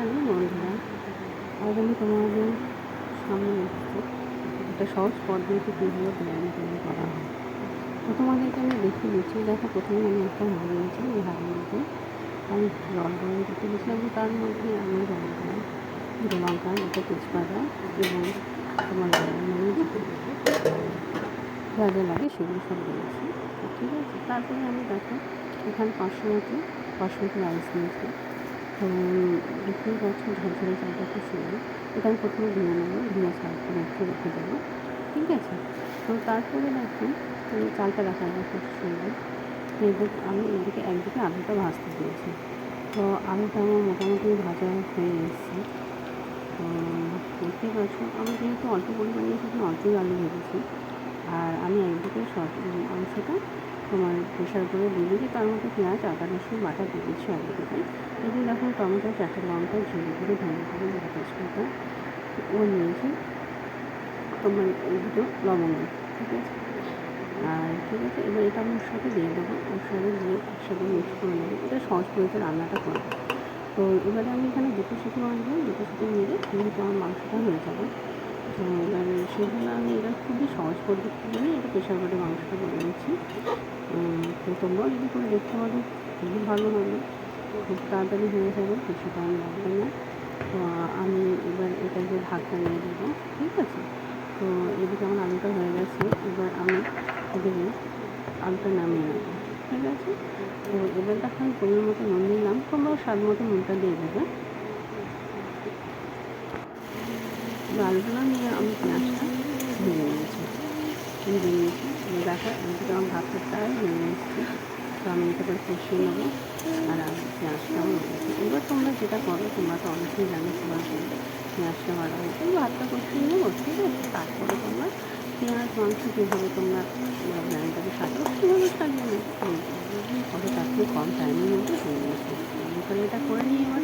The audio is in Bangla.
হ্যালো বন্ধুরা আজ আমি তোমাদের সামনে এসেছি। একটা সহজ পদ্ধতি কীভাবে বিরিয়ানি তৈরি করা হয়। তো তোমাদেরকে আমি দেখিয়ে দিচ্ছি, দেখো প্রথমে আমি একটা হাঁড়ি নিয়েছি এই হাঁড়িতে আমি জল গরম করতে গেছিলাম তার মধ্যে আমি জিরে লঙ্কা একটা তেজপাতা এবং তোমার যা যা লাগে, সেগুলো সব দিয়েছি। ঠিক আছে, তারপরে আমি দেখো, এখানে পাঁচশো মতো বাসমতি রাইস নিয়েছি। দেখতেই পাচ্ছ ঝরঝরে চালটা সুন্দর এটা আমি প্রথমে ধুয়ে নেব ধুয়ে চাল করে একটু রেখে দেবো। ঠিক আছে? তো তারপরে দেখো এই চালটা দেখা যায় খুব সুন্দর এদিকে আমি এদিকে একদিকে আলুটা ভাজতে দিয়েছি। তো আলুটা আমার মোটামুটি ভাজা হয়ে এসেছে। তো দেখতেই পাচ্ছ, আমি যেহেতু অল্প পরিমাণে সেখানে অল্পই আলু ভেজেছি। আর আমি একদিকে সব অংশটা তোমার প্রেশার করে দিয়ে দিয়েছি, তার মধ্যে পেঁয়াজ, আদা রসুন বাটা দিয়ে দিচ্ছি একদিকে। দেখো টমেটো চারটে লঙ্কা জিরে করে ধনে করে দুটো তেজপাতা ও নিয়েছি। তোমার এই দুটো লবঙ্গ, ঠিক আছে? আর ঠিক আছে, এবার এটা আমি ওর সাথে দিয়ে দেবো। ওর সাথে দিয়ে একসাথে মিক্স করে নেব। এটা সহজ পদ্ধতিতে রান্নাটা করব তো এবারে আমি এখানে দুটো সিটি মারবো দুটো সিটি মেরে কিন্তু আমার মাংসটা হয়ে যাবে। তো এবারে সেজন্য আমি এটা খুবই সহজ পদ্ধতি জন্য এটা প্রেশার কুকারে মাংসটা করে নিচ্ছি তো তোমরাও যদি করে দেখতে পারো, খুবই ভালো হবে। খুব তাড়াতাড়ি হয়ে যাবে বেশি টাইম লাগবে না। তো আমি এবার এটাকে ঢাকা নিয়ে দেবো, ঠিক আছে? তো এদিকে আমার আলুটা হয়ে গেছে, এবার আমি এদিকে আলুটা নামিয়ে নেব, ঠিক আছে? তো এবার দেখো আমি পরিমাণ মতো নুন দিলাম তোমরাও স্বাদ মতো নুনটা দিয়ে দেবে। আলুগুলো নিয়ে আমি পেঁয়াজটা ভেজে নিয়েছি ভেজে নিয়েছি। দেখো, এদিকে আমার ভাতটা প্রায় ভেজে এসেছি। তো আমি এটা করে কষিয়ে নেব। আর আমি পেঁয়াজটাও নেব। এবার তোমরা যেটা করো, তোমরা তো অনেকেই জানো তোমার করবে পেঁয়াজটা ভালো হয়েছে ভাতটা কষিয়ে নেব, ঠিক আছে? তারপরে তোমরা পেঁয়াজ, মাংস কীভাবে তোমরা বিরিয়ানিটাকে সাজাও, সেভাবে সাজিয়ে নেব। তার থেকে কম টাইমের মধ্যে হয়ে গেছে। এটা করে নিয়ে